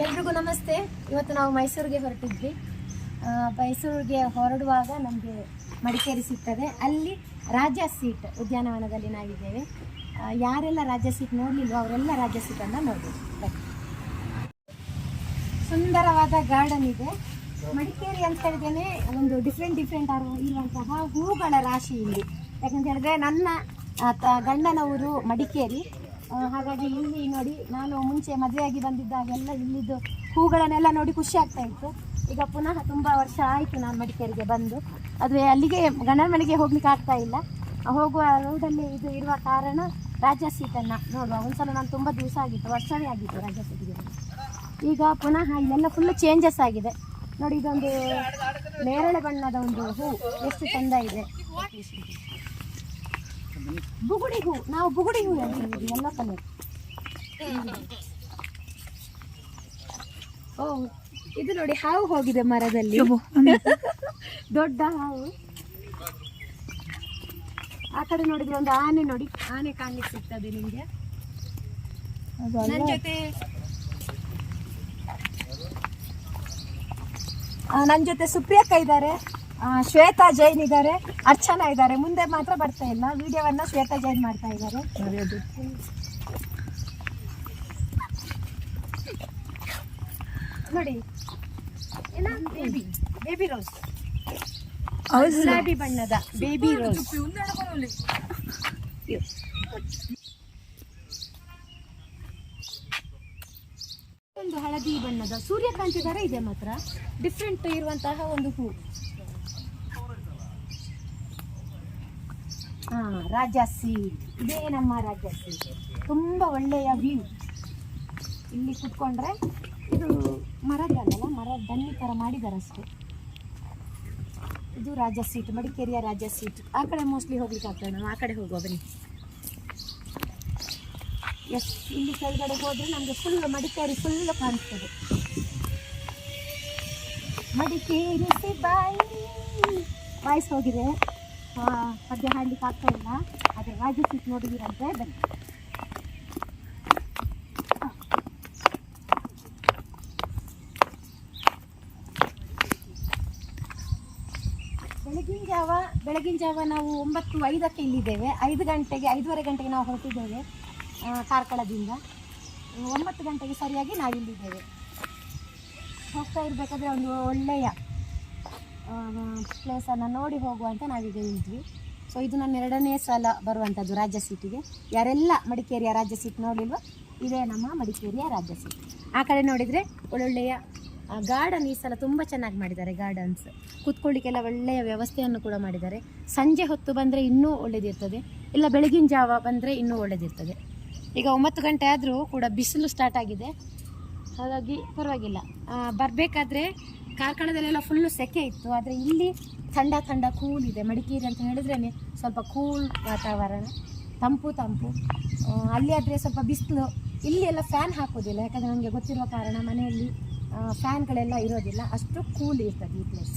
ಎಲ್ರಿಗೂ ನಮಸ್ತೆ. ಇವತ್ತು ನಾವು ಮೈಸೂರಿಗೆ ಹೊರಟಿದ್ವಿ. ಮೈಸೂರಿಗೆ ಹೊರಡುವಾಗ ನಮಗೆ ಮಡಿಕೇರಿ ಸಿಗ್ತದೆ. ಅಲ್ಲಿ ರಾಜ ಸೀಟ್ ಉದ್ಯಾನವನದಲ್ಲಿ ನಾವಿದ್ದೇವೆ. ಯಾರೆಲ್ಲ ರಾಜ ಸೀಟ್ ನೋಡಲಿಲ್ವೋ ಅವರೆಲ್ಲ ರಾಜ ಸೀಟನ್ನು ನೋಡಿ ಸುಂದರವಾದ ಗಾರ್ಡನ್ ಇದೆ. ಮಡಿಕೇರಿ ಅಂತ ಹೇಳಿದ್ರೆ ಒಂದು ಡಿಫ್ರೆಂಟ್ ಡಿಫ್ರೆಂಟ್ ಇರುವಂತಹ ಹೂಗಳ ರಾಶಿ ಇಲ್ಲಿ. ಯಾಕಂತ ಹೇಳಿದ್ರೆ ನನ್ನ ಗಂಡನ ಊರು ಮಡಿಕೇರಿ. ಹಾಗಾಗಿ ಇಲ್ಲಿ ನೋಡಿ, ನಾನು ಮುಂಚೆ ಮದುವೆಯಾಗಿ ಬಂದಿದ್ದಾಗೆಲ್ಲ ಇಲ್ಲಿದ್ದು ಹೂಗಳನ್ನೆಲ್ಲ ನೋಡಿ ಖುಷಿ ಆಗ್ತಾ ಇತ್ತು. ಈಗ ಪುನಃ ತುಂಬ ವರ್ಷ ಆಯಿತು ನಾನು ಮಡಿಕೇರಿಗೆ ಬಂದು. ಅದು ಅಲ್ಲಿಗೆ, ಗಂಡನ ಮನೆಗೆ ಹೋಗ್ಲಿಕ್ಕೆ ಆಗ್ತಾ ಇಲ್ಲ. ಹೋಗುವ ರೋಡಲ್ಲಿ ಇದು ಇರುವ ಕಾರಣ ರಾಜ ಸೀಟನ್ನು ನೋಡುವ, ಒಂದ್ಸಲ ನಾನು ತುಂಬ ದಿವಸ ಆಗಿತ್ತು, ವರ್ಷವೇ ಆಗಿತ್ತು ರಾಜ ಈಗ ಪುನಃ ಇಲ್ಲೆಲ್ಲ ಫುಲ್ ಚೇಂಜಸ್ ಆಗಿದೆ. ನೋಡಿ, ಇದೊಂದು ನೇರಳೆ ಬಣ್ಣದ ಒಂದು ಹೂ, ಎಷ್ಟು ಚೆಂದ ಇದೆ. ಬುಗುಡಿ ಹೂ ನಾವು ಬುಗುಡಿ ಹೂ ಎಲ್ಲ ಕಲರ್. ಓ ಇದು ನೋಡಿ ಹಾವು ಹೋಗಿದೆ ಮರದಲ್ಲಿ. ದೊಡ್ಡ ಹಾವು. ಆ ಕಡೆ ನೋಡಿದ್ರೆ ಒಂದು ಆನೆ ನೋಡಿ ಆನೆ ಕಾಣ್ಲಿಕ್ಕೆ ಸಿಗ್ತದೆ ನಿಮ್ಗೆ? ನನ್ನ ಜೊತೆ ನನ್ನ ಜೊತೆ ಸುಪ್ರಿಯಕ್ಕ ಇದ್ದಾರೆ. ಶ್ವೇತಾ ಜೈನ್ ಇದ್ದಾರೆ. ಅರ್ಚನಾ ಇದ್ದಾರೆ. ಮುಂದೆ ಮಾತ್ರ ಬರ್ತಾ ಇಲ್ಲ. ವಿಡಿಯೋವನ್ನ ಶ್ವೇತಾ ಜೈನ್ ಮಾಡ್ತಾ ಇದ್ದಾರೆ. ನೋಡಿ. ಬೇಬಿ ರೋಸ್ ಗುಲಾಬಿ ಬಣ್ಣದ ಬೇಬಿ ರೋಸ್ ಒಂದು ಹಳದಿ ಬಣ್ಣದ ಸೂರ್ಯಕಾಂತಿ ತರ ಇದೆ ಮಾತ್ರ. ಡಿಫ್ರೆಂಟ್ ಇರುವಂತಹ ಒಂದು ಹೂ. ಹಾ ರಾಜಾಸಿ ಇದೇ ನಮ್ಮ ರಾಜಾಸಿ ತುಂಬಾ ಒಳ್ಳೆಯ ವ್ಯೂ ಇಲ್ಲಿ ಕುತ್ಕೊಂಡ್ರೆ ಇದು ಮರದಲ್ಲ ಮರ ದಣ್ಣಿ ಥರ ಮಾಡಿದ್ದಾರೆ ಅಷ್ಟೇ ಇದು ರಾಜ ಸೀಟ್ ಮಡಿಕೇರಿಯ ರಾಜ ಸೀಟ್ ಆ ಕಡೆ ಮೋಸ್ಟ್ಲಿ ಹೋಗ್ಲಿಕ್ಕೆ ಆಗ್ತದೆ ನಾವು ಆ ಕಡೆ ಹೋಗುವ, ಬನ್ನಿ. ಎಸ್ ಇಲ್ಲಿ ಕೆಳಗಡೆ ಹೋದರೆ ನಮಗೆ ಫುಲ್ ಮಡಿಕೇರಿ ಫುಲ್ ಕಾಣಿಸ್ತದೆ. ಮಡಿಕೇರಿ ಬಾಯಿ. ವಾಯ್ಸ್ ಹೋಗಿದೆ. ಪದ್ಯ ಹಾಡ್ಲಿಕ್ಕೆ ಆಗ್ತಾ ಇಲ್ಲ. ಅದೇ ರಾಜ ಸಿಟ್ಟು ನೋಡಿದಿರಂತೆ, ಬನ್ನಿ. ಬೆಳಗಿನ ಜಾವ ಬೆಳಗಿನ ಜಾವ ನಾವು ಒಂಬತ್ತು ಐದಕ್ಕೆ ಇಲ್ಲಿದ್ದೇವೆ. ಐದು ಗಂಟೆಗೆ, ಐದೂವರೆ ಗಂಟೆಗೆ ನಾವು ಹೊರಟಿದ್ದೇವೆ ಕಾರ್ಕಳದಿಂದ. ಒಂಬತ್ತು ಗಂಟೆಗೆ ಸರಿಯಾಗಿ ನಾವಿಲ್ಲಿದ್ದೇವೆ. ಹೋಗ್ತಾ ಇರಬೇಕಾದ್ರೆ ಒಂದು ಒಳ್ಳೆಯ ಪ್ಲೇಸನ್ನು ನೋಡಿ ಹೋಗುವ ಅಂತ ನಾವೀಗ ಇದ್ವಿ ಸೊ ಇದು ನನ್ನ ಎರಡನೇ ಸಲ ಬರುವಂಥದ್ದು ರಾಜ್ಯ ಸೀಟಿಗೆ. ಯಾರೆಲ್ಲ ಮಡಿಕೇರಿಯ ರಾಜ್ಯ ಸೀಟ್ ನೋಡಿಲ್ವ, ಇದೇ ನಮ್ಮ ಮಡಿಕೇರಿಯ ರಾಜ್ಯ ಸೀಟ್. ಆ ಕಡೆ ನೋಡಿದರೆ ಒಳ್ಳೊಳ್ಳೆಯ ಗಾರ್ಡನ್ ಈ ಸಲ ತುಂಬ ಚೆನ್ನಾಗಿ ಮಾಡಿದ್ದಾರೆ ಗಾರ್ಡನ್ಸ್ ಕೂತ್ಕೊಳ್ಳಿಕ್ಕೆಲ್ಲ ಒಳ್ಳೆಯ ವ್ಯವಸ್ಥೆಯನ್ನು ಕೂಡ ಮಾಡಿದ್ದಾರೆ. ಸಂಜೆ ಹೊತ್ತು ಬಂದರೆ ಇನ್ನೂ ಒಳ್ಳೆದಿರ್ತದೆ. ಇಲ್ಲ, ಬೆಳಗಿನ ಜಾವ ಬಂದರೆ ಇನ್ನೂ ಒಳ್ಳೆದಿರ್ತದೆ. ಈಗ ಒಂಬತ್ತು ಗಂಟೆ ಆದರೂ ಕೂಡ ಬಿಸಿಲು ಸ್ಟಾರ್ಟ್ ಆಗಿದೆ. ಹಾಗಾಗಿ ಪರವಾಗಿಲ್ಲ. ಬರಬೇಕಾದ್ರೆ ಕಾರ್ಕಳದಲ್ಲೆಲ್ಲ ಫುಲ್ಲು ಸೆಕೆ ಇತ್ತು, ಆದರೆ ಇಲ್ಲಿ ಥಂಡ ಥಂಡ ಕೂಲ್ ಇದೆ ಮಡಿಕೇರಿ ಅಂತ ಹೇಳಿದ್ರೇ ಸ್ವಲ್ಪ ಕೂಲ್ ವಾತಾವರಣ, ತಂಪು ತಂಪು. ಅಲ್ಲಿ ಆದರೆ ಸ್ವಲ್ಪ ಬಿಸಿಲು. ಇಲ್ಲಿ ಎಲ್ಲ ಫ್ಯಾನ್ ಹಾಕೋದಿಲ್ಲ, ಯಾಕಂದರೆ ನನಗೆ ಗೊತ್ತಿರುವ ಕಾರಣ ಮನೆಯಲ್ಲಿ ಫ್ಯಾನ್ಗಳೆಲ್ಲ ಇರೋದಿಲ್ಲ. ಅಷ್ಟು ಕೂಲ್ ಇರ್ತದೆ ಈ ಪ್ಲೇಸ್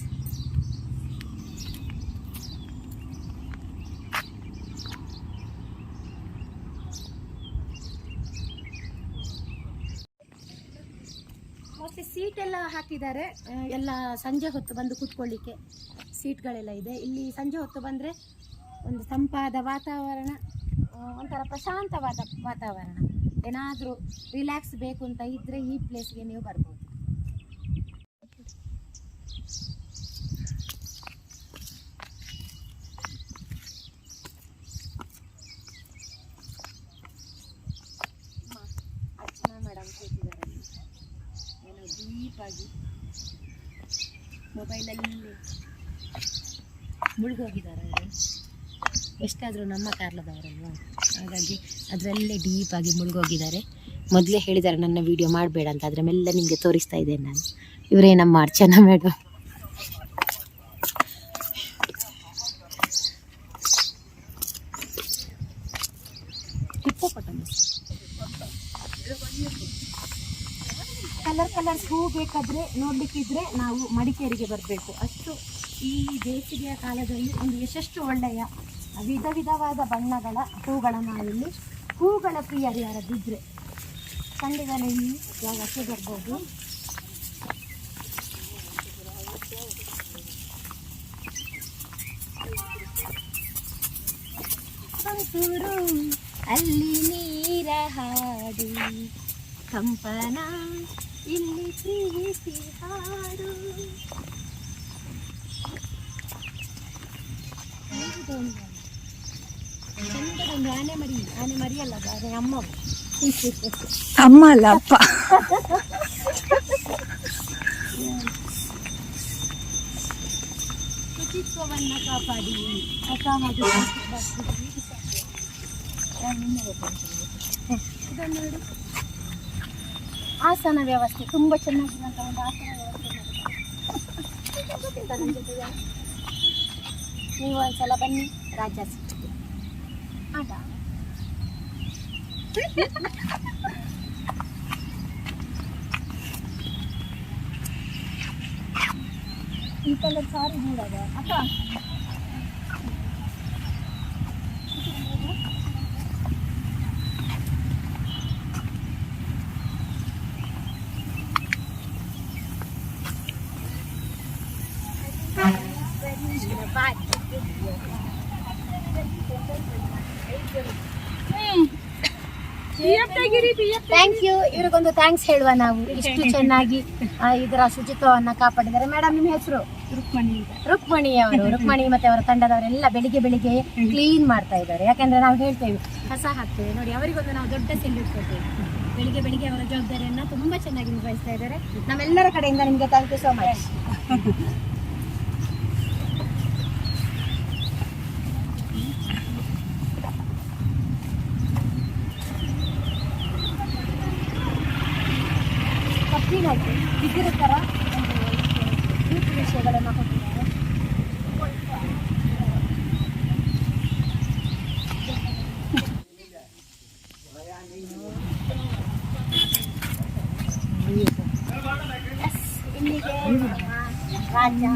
ಮೋಸ್ಟ್ಲಿ ಸೀಟ್ ಎಲ್ಲ ಹಾಕಿದ್ದಾರೆ. ಎಲ್ಲ ಸಂಜೆ ಹೊತ್ತು ಬಂದು ಕೂತ್ಕೊಳ್ಳಿಕ್ಕೆ ಸೀಟ್ಗಳೆಲ್ಲ ಇದೆ. ಇಲ್ಲಿ ಸಂಜೆ ಹೊತ್ತು ಬಂದರೆ ಒಂದು ತಂಪಾದ ವಾತಾವರಣ ಒಂಥರ ಪ್ರಶಾಂತವಾದ ವಾತಾವರಣ. ಏನಾದರೂ ರಿಲ್ಯಾಕ್ಸ್ ಬೇಕು ಅಂತ ಇದ್ದರೆ ಈ ಪ್ಲೇಸ್ಗೆ ನೀವು ಬರ್ಬೋದು ಮ, ಅರ್ಚನಾ ಮೇಡಮ್ ಕೂತಿದ್ದಾರೆ ಅಲ್ಲಿ. ಏನೋ ಡೀಪಾಗಿ ಮೊಬೈಲಲ್ಲಿ ಮುಳುಗೋಗಿದ್ದಾರೆ ಎಷ್ಟಾದರೂ ನಮ್ಮ ಕಾರ್ಲದವರಲ್ವಾ ಹಾಗಾಗಿ ಅದರಲ್ಲೇ ಡೀಪಾಗಿ ಮುಳುಗೋಗಿದ್ದಾರೆ. ಮೊದಲೇ ಹೇಳಿದ್ದಾರೆ ನನ್ನ ವಿಡಿಯೋ ಮಾಡಬೇಡ ಅಂತ ಅದ್ರ ಮೇಲೆ ನಿಮಗೆ ತೋರಿಸ್ತಾ ಇದ್ದೇನೆ ನಾನು. ಇವರೇ ನಮ್ಮ ಅರ್ಚನಾ ಮೇಡಮ್ ಕಲರ್ ಕಲರ್ ಹೂ ಬೇಕಾದರೆ ನೋಡಲಿಕ್ಕಿದ್ರೆ ನಾವು ಮಡಿಕೇರಿಗೆ ಬರಬೇಕು. ಅಷ್ಟು ಈ ಬೇಸಿಗೆಯ ಕಾಲದಲ್ಲಿ ಒಂದು ಯಶಸ್ಸು ಒಳ್ಳೆಯ ವಿಧ ವಿಧವಾದ ಬಣ್ಣಗಳ ಹೂಗಳನ್ನು ನಾವಿಲ್ಲಿ ಹೂಗಳ ಪ್ರಿಯರು ಯಾರದಿದ್ದರೆ ಖಂಡಿತ ಈ ಜಾಗಕ್ಕೆ ಬರ್ಬೋದು. ಅಲ್ಲಿ ನೀರ ಹಾಡಿ, ಕಂಪನ. ಇಲ್ಲಿ ಪ್ರೀತಿ ಹಾಡು ಚಂದದೊಂದು ಆನೆ ಮರಿ ಆನೆ ಮರಿ ಅಲ್ಲ ಅದು ಆನೆ ಅಮ್ಮ ಅಮ್ಮ ಅಲ್ಲ ಅಪ್ಪ ಶುಚಿತ್ವವನ್ನ ಕಾಪಾಡಿ ಅಸಾಮಾಜಿಕ ಇದನ್ನು ನೋಡಿ ಆಸನ ವ್ಯವಸ್ಥೆ, ತುಂಬ ಚೆನ್ನಾಗಿರುವಂಥ ಒಂದು ಆಸನ ವ್ಯವಸ್ಥೆ? ನೀವು ಒಂದ್ಸಲ ಬನ್ನಿ, ರಾಜ ಆಟ. ಈ ಕಲರ್ ಸಾರಿ ನೋಡೋದು ಅಕ್ಕ? ಥ್ಯಾಂಕ್ ಯು ಇವ್ರಿಗೊಂದು ಥ್ಯಾಂಕ್ಸ್ ಹೇಳುವ ನಾವು. ಇಷ್ಟು ಚೆನ್ನಾಗಿ ಇದರ ಶುಚಿತ್ವವನ್ನ ಕಾಪಾಡಿದ್ದಾರೆ. ಮೇಡಮ್ ನಿಮ್ಮ ಹೆಸರು? ರುಕ್ಮಣಿ ರುಕ್ಮಣಿ ಅವರು. ರುಕ್ಮಣಿ ಮತ್ತೆ ಅವರ ತಂಡದವರೆಲ್ಲ ಬೆಳಿಗ್ಗೆ ಬೆಳಿಗ್ಗೆ ಕ್ಲೀನ್ ಮಾಡ್ತಾ ಇದ್ದಾರೆ. ಯಾಕಂದ್ರೆ ನಾವು ಹೇಳ್ತೇವೆ ಕಸ ಹಾಕ್ತೇವೆ. ನೋಡಿ ಅವರಿಗೊಂದು ನಾವು ದೊಡ್ಡ ಸೆಲ್ಯೂಟ್ ಕೊಡ್ತೇವೆ ಬೆಳಿಗ್ಗೆ ಬೆಳಿಗ್ಗೆ ಅವರ ಜವಾಬ್ದಾರಿಯನ್ನ ತುಂಬಾ ಚೆನ್ನಾಗಿ ನಿಭಾಯಿಸ್ತಾ ಇದ್ದಾರೆ. ನಮ್ಮೆಲ್ಲರ ಕಡೆಯಿಂದ ನಿಮಗೆ ಥ್ಯಾಂಕ್ ಯು ಸೋ ಮಚ್ ಕಬ್ಬಿನಾಗಿ ಬಿದಿರು ಥರ ಒಂದು ಡೀಪ್ ವಿಷಯಗಳನ್ನು ಕೊಟ್ಟಿದ್ದಾರೆ. Yes, ಇಲ್ಲಿಗೆ ನಮ್ಮ ರಾಜ್ಯ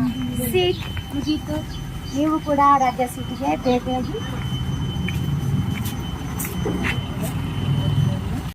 ಸೀಟ್ ಮುಗೀತು. ನೀವು ಕೂಡ ರಾಜ್ಯ ಸೀಟಿಗೆ ಭೇಟಿಯಾಗಿ.